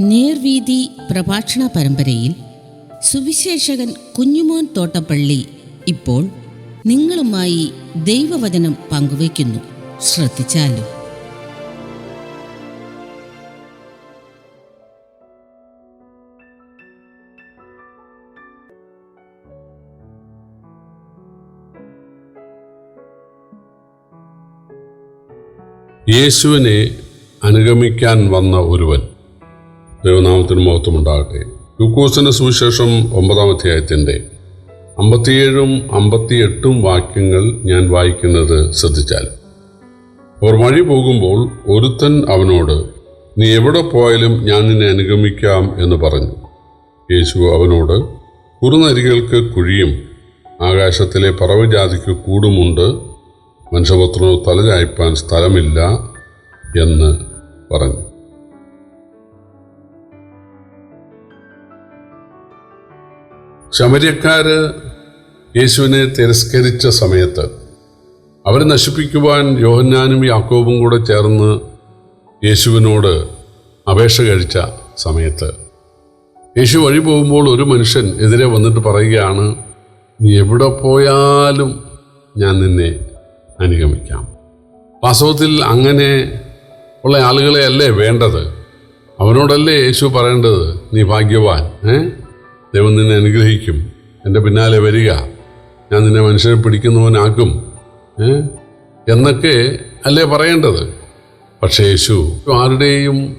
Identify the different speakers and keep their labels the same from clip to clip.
Speaker 1: നേർവീതി പ്രഭാഷണ പരമ്പരയിൽ സുവിശേഷകൻ കുഞ്ഞുമോൻ തോട്ടപ്പള്ളി ഇപ്പോൾ നിങ്ങളുമായി ദൈവവചനം പങ്കുവയ്ക്കുന്നു. ശ്രദ്ധിച്ചാലും?
Speaker 2: യേശുവിനെ അനുഗമിക്കാൻ വന്ന ഒരുവൻ. ദൈവനാമത്തിന് മഹത്വമുണ്ടാകട്ടെ. ലൂക്കോസിന്റെ സുവിശേഷം ഒമ്പതാം അധ്യായത്തിന്റെ അമ്പത്തിയേഴും അമ്പത്തിയെട്ടും വാക്യങ്ങൾ ഞാൻ വായിക്കുന്നത് ശ്രദ്ധിച്ചാൽ. അവർ വഴി പോകുമ്പോൾ ഒരുത്തൻ അവനോട് നീ എവിടെ പോയാലും ഞാൻ നിന്നെ അനുഗമിക്കാം എന്ന് പറഞ്ഞു. യേശു അവനോട് കുറുനരികൾക്ക് കുഴിയും ആകാശത്തിലെ പറവജാതിക്ക് കൂടുമുണ്ട്. മനുഷ്യപുത്രനോ തലചായ്പാൻ സ്ഥലമില്ല എന്ന് പറഞ്ഞു. ശമര്യക്കാര് യേശുവിനെ തിരസ്കരിച്ച സമയത്ത് അവരെ നശിപ്പിക്കുവാൻ യോഹന്നാനും യാക്കോബും കൂടെ ചേർന്ന് യേശുവിനോട് അപേക്ഷ കഴിച്ച സമയത്ത് യേശു വഴി പോകുമ്പോൾ ഒരു മനുഷ്യൻ എതിരെ വന്നിട്ട് പറയുകയാണ് നീ എവിടെ പോയാലും ഞാൻ നിന്നെ അനുഗമിക്കാം. വാസ്തവത്തിൽ അങ്ങനെ ഉള്ള ആളുകളെ അല്ലേ വേണ്ടത്? അവനോടല്ലേ യേശു പറയേണ്ടത്? നീ ഭാഗ്യവാൻ ഏ? ദൈവം നിന്നെ അനുഗ്രഹിക്കും. എന്റെ പിന്നാലെ വരിക. ഞാൻ നിന്നെ മനുഷ്യനെ പിടിക്കുന്നവനാക്കും. എന്നൊക്കെ അല്ലേ പറയേണ്ടത്? പക്ഷേ യേശു ആരുടെയും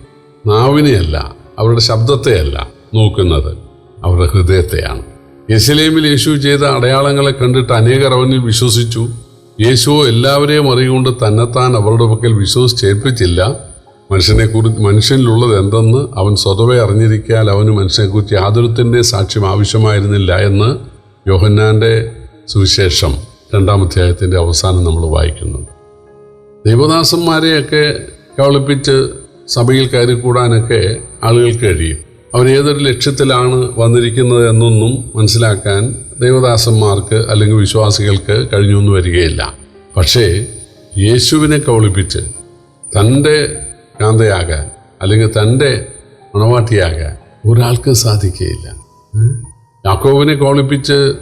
Speaker 2: നാവിനെയല്ല അവരുടെ ശബ്ദത്തെയല്ല നോക്കുന്നത്. അവരുടെ ഹൃദയത്തെയാണ്. യെരുശലേമിൽ യേശു ചെയ്ത അടയാളങ്ങളെ കണ്ടിട്ട് അനേകർ അവനിൽ വിശ്വസിച്ചു. യേശുവോ എല്ലാവരെയും അറിയുകൊണ്ട് തന്നെത്താൻ അവരുടെ പക്കൽ വിശ്വസിച്ചേൽപ്പിച്ചില്ല മനുഷ്യനെ കുറിച്ച് മനുഷ്യനിലുള്ളത് എന്തെന്ന് അവൻ സ്വതവേ അറിഞ്ഞിരിക്കാൻ അവന് മനുഷ്യനെക്കുറിച്ച് യാതൊരുത്തിന്റെ സാക്ഷ്യം ആവശ്യമായിരുന്നില്ല എന്ന് യോഹന്നാന്റെ സുവിശേഷം രണ്ടാം അധ്യായത്തിന്റെ അവസാനം നമ്മൾ വായിക്കുന്നുണ്ട് ദൈവദാസന്മാരെയൊക്കെ കവളിപ്പിച്ച് സഭയിൽ കയറിക്കൂടാനൊക്കെ ആളുകൾക്ക് കഴിയും. അവരേതൊരു ലക്ഷ്യത്തിലാണ് വന്നിരിക്കുന്നത് എന്നൊന്നും മനസ്സിലാക്കാൻ ദൈവദാസന്മാർക്ക് അല്ലെങ്കിൽ വിശ്വാസികൾക്ക് കഴിഞ്ഞൊന്നും വരികയില്ല. പക്ഷേ യേശുവിനെ കൗളിപ്പിച്ച് തന്റെ കാന്തയാകാൻ അല്ലെങ്കിൽ തന്റെ മണവാട്ടിയാകാൻ ഒരാൾക്ക് സാധിക്കുകയില്ല. യാക്കോവിനെ കോളിപ്പിച്ച്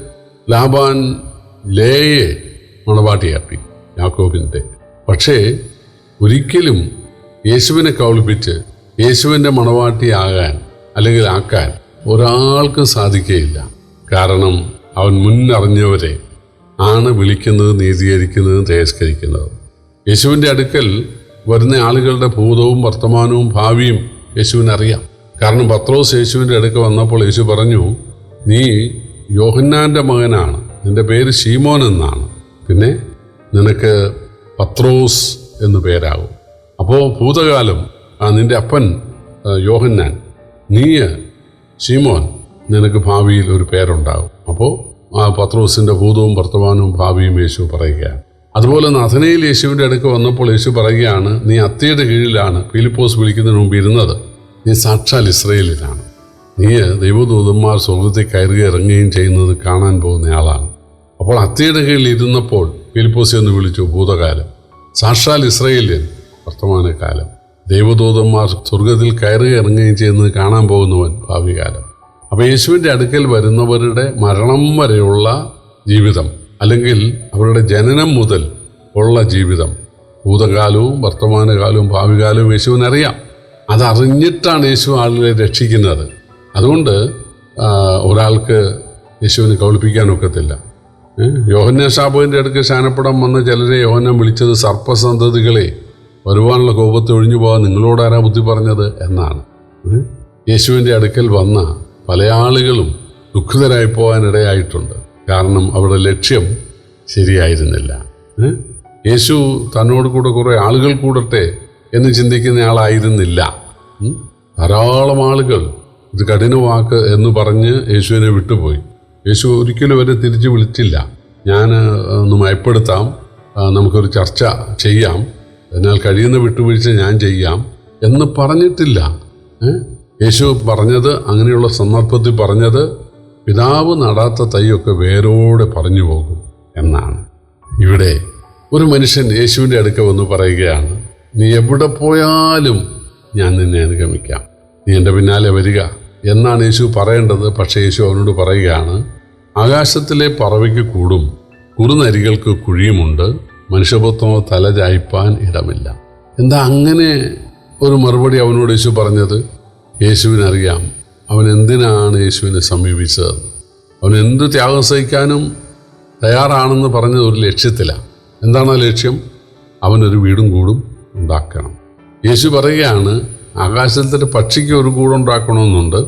Speaker 2: ലാബാൻ ലേയെ മണവാട്ടിയാക്കി യാക്കോബിന്റെ. പക്ഷേ ഒരിക്കലും യേശുവിനെ കൗളിപ്പിച്ച് യേശുവിന്റെ മണവാട്ടിയാകാൻ അല്ലെങ്കിൽ ആക്കാൻ ഒരാൾക്ക് സാധിക്കുകയില്ല. കാരണം അവൻ മുന്നറിഞ്ഞവരെ ആണ് വിളിക്കുന്നത് നീതീകരിക്കുന്നത് തിരസ്കരിക്കുന്നത്. യേശുവിന്റെ അടുക്കൽ വരുന്ന ആളുകളുടെ ഭൂതവും വർത്തമാനവും ഭാവിയും യേശുവിനറിയാം കാരണം പത്രോസ് യേശുവിന്റെ അടുക്ക വന്നപ്പോൾ യേശു പറഞ്ഞു നീ യോഹന്നാന്റെ മകനാണ്. നിന്റെ പേര് ഷീമോൻ എന്നാണ്. പിന്നെ നിനക്ക് പത്രോസ് എന്നു പേരാകും. അപ്പോൾ ഭൂതകാലം ആ നിന്റെ അപ്പൻ യോഹന്നാൻ നീ ഷീമോൻ നിനക്ക് ഭാവിയിൽ ഒരു പേരുണ്ടാകും. അപ്പോൾ ആ പത്രോസിന്റെ ഭൂതവും വർത്തമാനവും ഭാവിയും യേശു പറയുകയാണ്. അതുപോലെ നഥനയിൽ യേശുവിന്റെ അടുക്ക് വന്നപ്പോൾ യേശു പറയുകയാണ് നീ അത്തയുടെ കീഴിലാണ് ഫിലിപ്പോസ് വിളിക്കുന്നതിന് മുമ്പ് ഇരുന്നത്. നീ സാക്ഷാൽ ഇസ്രയേലിലാണ്. നീ ദൈവദൂതന്മാർ സ്വർഗത്തിൽ കയറുക ഇറങ്ങുകയും ചെയ്യുന്നത് കാണാൻ പോകുന്ന ആളാണ്. അപ്പോൾ അത്തയുടെ കീഴിൽ ഇരുന്നപ്പോൾ ഫിലിപ്പോസ് എന്ന് വിളിച്ചു ഭൂതകാലം. സാക്ഷാൽ ഇസ്രയേലിയൻ. വർത്തമാനകാലം. ദൈവദൂതന്മാർ സ്വർഗത്തിൽ കയറുക ഇറങ്ങുകയും ചെയ്യുന്നത് കാണാൻ പോകുന്നവൻ ഭാവി കാലം അപ്പോൾ യേശുവിന്റെ അടുക്കൽ വരുന്നവരുടെ മരണം വരെയുള്ള ജീവിതം അല്ലെങ്കിൽ അവരുടെ ജനനം മുതൽ ഉള്ള ജീവിതം. ഭൂതകാലവും വർത്തമാനകാലവും ഭാവി കാലവും യേശുവിനറിയാം അതറിഞ്ഞിട്ടാണ് യേശു ആളുകളെ രക്ഷിക്കുന്നത്. അതുകൊണ്ട് ഒരാൾക്ക് യേശുവിനെ കൗളിപ്പിക്കാനൊക്കത്തില്ല യോഹന്ന ഷാബുവിന്റെ അടുക്ക് ശാനപ്പടം വന്ന് ചിലരെ യോഹന്നം വിളിച്ചത് സർപ്പസന്തതികളെ വരുവാനുള്ള കോപത്തെ ഒഴിഞ്ഞു പോകാൻ നിങ്ങളോടാരാ ബുദ്ധി പറഞ്ഞത് എന്നാണ്. യേശുവിന്റെ അടുക്കൽ വന്ന പല ആളുകളും ദുഃഖിതരായി പോകാനിടയായിട്ടുണ്ട്. കാരണം അവരുടെ ലക്ഷ്യം ശരിയായിരുന്നില്ല. യേശു തന്നോട് കൂടെ കുറേ ആളുകൾ കൂടട്ടെ എന്ന് ചിന്തിക്കുന്ന ആളായിരുന്നില്ല? ധാരാളം ആളുകൾ ഇത് കഠിനവാക്ക് എന്ന് പറഞ്ഞ് യേശുവിനെ വിട്ടുപോയി. യേശു ഒരിക്കലും അവരെ തിരിച്ചു വിളിച്ചില്ല. ഞാൻ ഒന്ന് മയപ്പെടുത്താം. നമുക്കൊരു ചർച്ച ചെയ്യാം. എന്നാൽ കഴിയുന്ന വിട്ടുവീഴ്ച ഞാൻ ചെയ്യാം എന്ന് പറഞ്ഞിട്ടില്ല. യേശു പറഞ്ഞത് അങ്ങനെയുള്ള സന്ദർഭത്തിൽ പറഞ്ഞത് പിതാവ് നടാത്ത തൈയൊക്കെ വേരോടെ പറഞ്ഞു പോകും എന്നാണ്. ഇവിടെ ഒരു മനുഷ്യൻ യേശുവിന്റെ അടുക്ക വന്ന് പറയുകയാണ് നീ എവിടെ പോയാലും ഞാൻ നിന്നെ അനുഗമിക്കാം. നീ എന്റെ പിന്നാലെ വരിക. എന്നാണ് യേശു പറയേണ്ടത്. പക്ഷേ യേശു അവനോട് പറയുകയാണ് ആകാശത്തിലെ പറവയ്ക്ക് കൂടും കുറുനരികൾക്ക് കുഴിയുമുണ്ട് മനുഷ്യപുത്രമോ തല ചായ്പാൻ ഇടമില്ല. എന്താ അങ്ങനെ ഒരു മറുപടി അവനോട് യേശു പറഞ്ഞത്? യേശുവിനറിയാം അവൻ എന്തിനാണ് യേശുവിനെ സമീപിച്ചത്? അവൻ എന്ത് ത്യാഗം സഹിക്കാനും തയ്യാറാണെന്ന് പറഞ്ഞത് ഒരു ലക്ഷ്യത്തിലാണ് എന്താണ് ആ ലക്ഷ്യം? അവനൊരു വീടും കൂടും ഉണ്ടാക്കണം. യേശു പറയുകയാണ് ആകാശത്തിന്റെ പക്ഷിക്ക് ഒരു കൂടുണ്ടാക്കണമെന്നുണ്ട്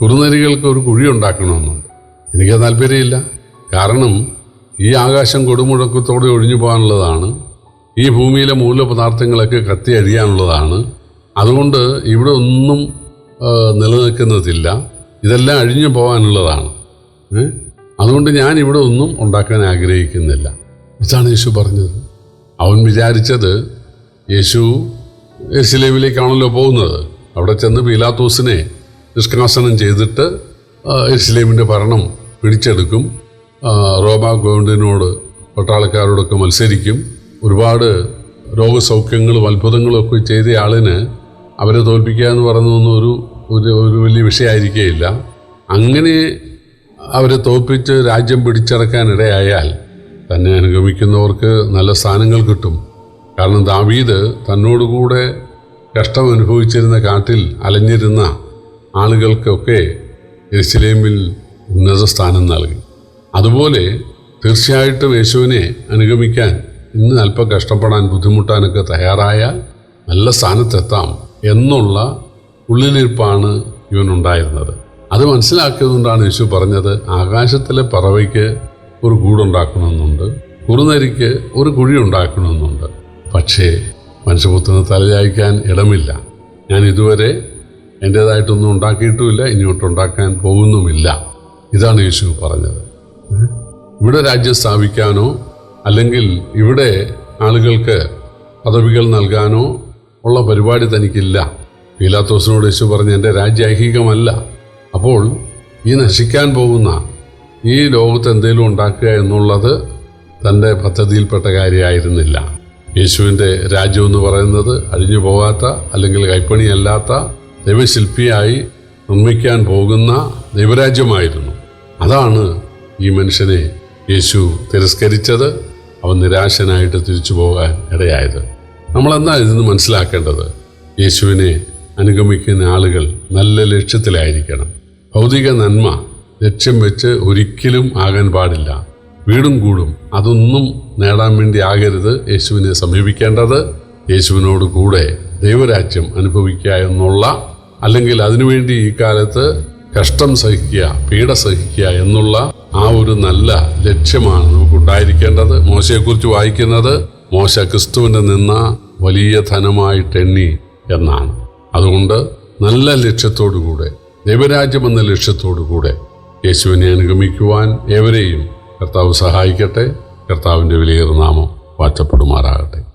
Speaker 2: കുറുനരികൾക്ക് ഒരു കുഴി ഉണ്ടാക്കണമെന്നുണ്ട്. എനിക്ക് താല്പര്യമില്ല. കാരണം ഈ ആകാശം കൊടുമുഴക്കത്തോടെ ഒഴിഞ്ഞു പോകാനുള്ളതാണ് ഈ ഭൂമിയിലെ മൂലപദാർത്ഥങ്ങളൊക്കെ കത്തി അഴിയാനുള്ളതാണ് അതുകൊണ്ട് ഇവിടെ ഒന്നും നിലനിൽക്കുന്നതില്ല. ഇതെല്ലാം അഴിഞ്ഞു പോകാനുള്ളതാണ്. അതുകൊണ്ട് ഞാൻ ഇവിടെ ഒന്നും ഉണ്ടാക്കാൻ ആഗ്രഹിക്കുന്നില്ല. ഇതാണ് യേശു പറഞ്ഞത്. അവൻ വിചാരിച്ചത് യേശു എരിശിലേമിലേക്കാണല്ലോ പോകുന്നത്. അവിടെ ചെന്ന് പീലാത്തോസിനെ നിഷ്കാസനം ചെയ്തിട്ട് എരിശിലേമിന്റെ ഭരണം പിടിച്ചെടുക്കും. റോബ ഗോവിൻഡിനോട് പട്ടാളക്കാരോടൊക്കെ മത്സരിക്കും. ഒരുപാട് രോഗസൗഖ്യങ്ങളും അത്ഭുതങ്ങളും ഒക്കെ ചെയ്ത ആളിന് അവരെ തോൽപ്പിക്കുക എന്ന് പറയുന്നതൊന്നും ഒരു ഒരു ഒരു വലിയ വിഷയമായിരിക്കുകയില്ല അങ്ങനെ അവരെ തോൽപ്പിച്ച് രാജ്യം പിടിച്ചടക്കാനിടയായാൽ തന്നെ അനുഗമിക്കുന്നവർക്ക് നല്ല സ്ഥാനങ്ങൾ കിട്ടും. കാരണം ദാവീദ് തന്നോടുകൂടെ കഷ്ടം അനുഭവിച്ചിരുന്ന കാട്ടിൽ അലഞ്ഞിരുന്ന ആളുകൾക്കൊക്കെ ഇസ്ലേമിൽ ഉന്നത സ്ഥാനം നൽകി. അതുപോലെ തീർച്ചയായിട്ടും യേശുവിനെ അനുഗമിക്കാൻ ഇന്ന് അല്പം കഷ്ടപ്പെടാൻ ബുദ്ധിമുട്ടാനൊക്കെ തയ്യാറായാൽ നല്ല സ്ഥാനത്തെത്താം എന്നുള്ള ഉള്ളിലിരിപ്പാണ് ഇവനുണ്ടായിരുന്നത്. അത് മനസ്സിലാക്കിയതുകൊണ്ടാണ് യേശു പറഞ്ഞത് ആകാശത്തിലെ പറവയ്ക്ക് ഒരു കൂടുണ്ടാക്കണമെന്നുണ്ട് കുറുനരിക്ക് ഒരു കുഴി ഉണ്ടാക്കണമെന്നുണ്ട്. പക്ഷേ മനുഷ്യപുത്രന് തലചായ്ക്കാൻ ഇടമില്ല. ഞാൻ ഇതുവരെ എന്റേതായിട്ടൊന്നും ഉണ്ടാക്കിയിട്ടുമില്ല ഇനിയോട്ടുണ്ടാക്കാൻ പോകുന്നുമില്ല. ഇതാണ് യേശു പറഞ്ഞത്. ഇവിടെ രാജ്യം സ്ഥാപിക്കാനോ അല്ലെങ്കിൽ ഇവിടെ ആളുകൾക്ക് പദവികൾ നൽകാനോ ഉള്ള പരിപാടി തനിക്കില്ല. പീലാത്തോസിനോട് യേശു പറഞ്ഞ് എന്റെ രാജ്യം ഐഹികമല്ല അപ്പോൾ ഈ നശിക്കാൻ പോകുന്ന ഈ ലോകത്ത് എന്തെങ്കിലും ഉണ്ടാക്കുക എന്നുള്ളത് തന്റെ പദ്ധതിയിൽപ്പെട്ട കാര്യമായിരുന്നില്ല. യേശുവിന്റെ രാജ്യം എന്ന് പറയുന്നത് അഴിഞ്ഞു പോകാത്ത അല്ലെങ്കിൽ കൈപ്പണിയല്ലാത്ത ദൈവശില്പിയായി നിർമ്മിക്കാൻ പോകുന്ന ദൈവരാജ്യമായിരുന്നു. അതാണ് ഈ മനുഷ്യനെ യേശു തിരസ്കരിച്ചത് അവൻ നിരാശനായിട്ട് തിരിച്ചു പോകാൻ ഇടയായത്. നമ്മളെന്താ ഇതിന് മനസ്സിലാക്കേണ്ടത്? യേശുവിനെ അനുഗമിക്കുന്ന ആളുകൾ നല്ല ലക്ഷ്യത്തിലായിരിക്കണം. ഭൗതിക നന്മ ലക്ഷ്യം വെച്ച് ഒരിക്കലും ആകാൻ പാടില്ല. വീടും കൂടും. അതൊന്നും നേടാൻ വേണ്ടി ആകരുത്. യേശുവിനെ സമീപിക്കേണ്ടത് യേശുവിനോട് കൂടെ ദൈവരാജ്യം അനുഭവിക്കുക എന്നുള്ള അല്ലെങ്കിൽ അതിനുവേണ്ടി ഈ കാലത്ത് കഷ്ടം സഹിക്കുക പീഡ സഹിക്കുക എന്നുള്ള ആ ഒരു നല്ല ലക്ഷ്യമാണ് നമുക്ക് ഉണ്ടായിരിക്കേണ്ടത് മോശയെക്കുറിച്ച് വായിക്കുന്നത് മോശ ക്രിസ്തുവിന്റെ നിന്ന വലിയ ധനമായിട്ടെണ്ണി എന്നാണ്. അതുകൊണ്ട് നല്ല ലക്ഷ്യത്തോടുകൂടെ ദൈവരാജ്യം എന്ന ലക്ഷ്യത്തോടുകൂടെ യേശുവിനെ അനുഗമിക്കുവാൻ ഏവരെയും കർത്താവ് സഹായിക്കട്ടെ. കർത്താവിന്റെ വിലയേറെ നാമം വാറ്റപ്പെടുമാറാകട്ടെ